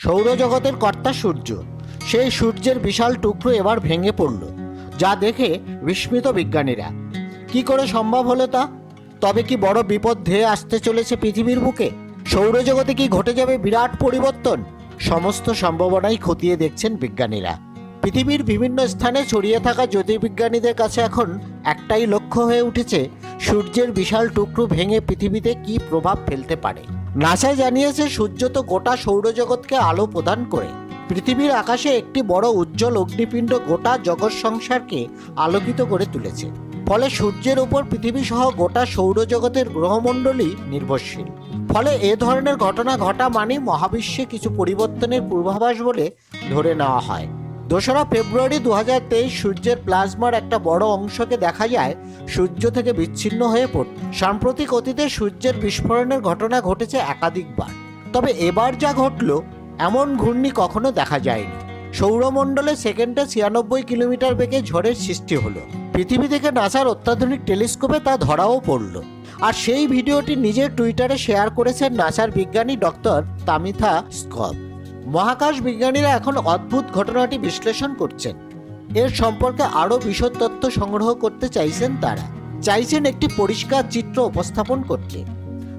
সৌরজগতের কর্তা সূর্য। সেই সূর্যের বিশাল টুকরো এবার ভেঙে পড়ল, যা দেখে বিস্মিত বিজ্ঞানীরা। কি করে সম্ভব হলো তা? তবে কি বড় বিপদ ধেয়ে আসতে চলেছে পৃথিবীর বুকে? সৌরজগতে কি ঘটে যাবে বিরাট পরিবর্তন? সমস্ত সম্ভাবনাই খতিয়ে দেখছেন বিজ্ঞানীরা। পৃথিবীর বিভিন্ন স্থানে ছড়িয়ে থাকা জ্যোতির্বিজ্ঞানীদের কাছে এখন একটাই লক্ষ্য হয়ে উঠেছে, সূর্যের বিশাল টুকরো ভেঙে পৃথিবীতে কি প্রভাব ফেলতে পারে। নাসা জানিয়েছে, সূর্য তো গোটা সৌরজগৎকে আলো প্রদান করে। পৃথিবীর আকাশে একটি বড় উজ্জ্বল অগ্নিপিণ্ড গোটা জগৎ সংসারকে আলোকিত করে তুলেছে। ফলে সূর্যের উপর পৃথিবী সহ গোটা সৌরজগতের গ্রহমণ্ডলী নির্ভরশীল। ফলে এ ধরনের ঘটনা ঘটা মানে মহাবিশ্বে কিছু পরিবর্তনের পূর্বাভাস বলে ধরে নেওয়া হয়। দোসরা ফেব্রুয়ারি দু হাজার তেইশ সূর্যের প্লাজমার একটা বড় অংশকে দেখা যায় সূর্য থেকে বিচ্ছিন্ন হয়ে পড়ত। সাম্প্রতিক অতীতে সূর্যের বিস্ফোরণের ঘটনা ঘটেছে একাধিকবার। তবে এবার যা ঘটল, এমন ঘূর্ণি কখনো দেখা যায়নি। সৌরমণ্ডলে সেকেন্ডে ছিয়ানব্বই কিলোমিটার বেগে ঝড়ের সৃষ্টি হলো। পৃথিবী থেকে নাসার অত্যাধুনিক টেলিস্কোপে তা ধরাও পড়ল। আর সেই ভিডিওটি নিজের টুইটারে শেয়ার করেছেন নাসার বিজ্ঞানী ডক্টর তামিথা স্কপ মহাকাশ বিজ্ঞানীরা এখন অদ্ভুত ঘটনাটি বিশ্লেষণ করছেন। এর সম্পর্কে আরও বিশদ তথ্য সংগ্রহ করতে চাইছেন তারা। চাইছেন একটি পরিষ্কার চিত্র উপস্থাপন করতে।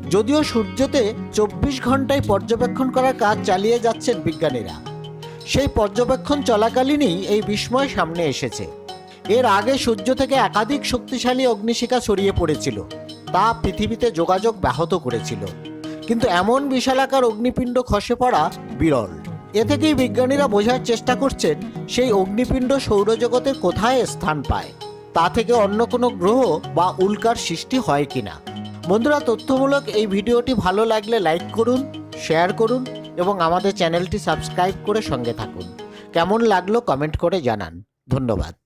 যদিও সূর্যতে চব্বিশ ঘন্টায় পর্যবেক্ষণ করার কাজ চালিয়ে যাচ্ছেন বিজ্ঞানীরা। সেই পর্যবেক্ষণ চলাকালীনই এই বিস্ময় সামনে এসেছে। এর আগে সূর্য থেকে একাধিক শক্তিশালী অগ্নিশিখা ছড়িয়ে পড়েছিল। তা পৃথিবীতে যোগাযোগ ব্যাহত করেছিল। কিন্তু এমন বিশালাকার অগ্নিপিণ্ড খসে পড়া বিরল। এ থেকেই বিজ্ঞানীরা বোঝার চেষ্টা করছেন, সেই অগ্নিপিণ্ড সৌরজগতে কোথায় স্থান পায়? তা থেকে অন্য কোনো গ্রহ বা উল্কার সৃষ্টি হয় কিনা? বন্ধুরা, তথ্যমূলক এই ভিডিওটি ভালো লাগলে লাইক করুন, শেয়ার করুন এবং আমাদের চ্যানেলটি সাবস্ক্রাইব করে সঙ্গে থাকুন। কেমন লাগল কমেন্ট করে জানান। ধন্যবাদ।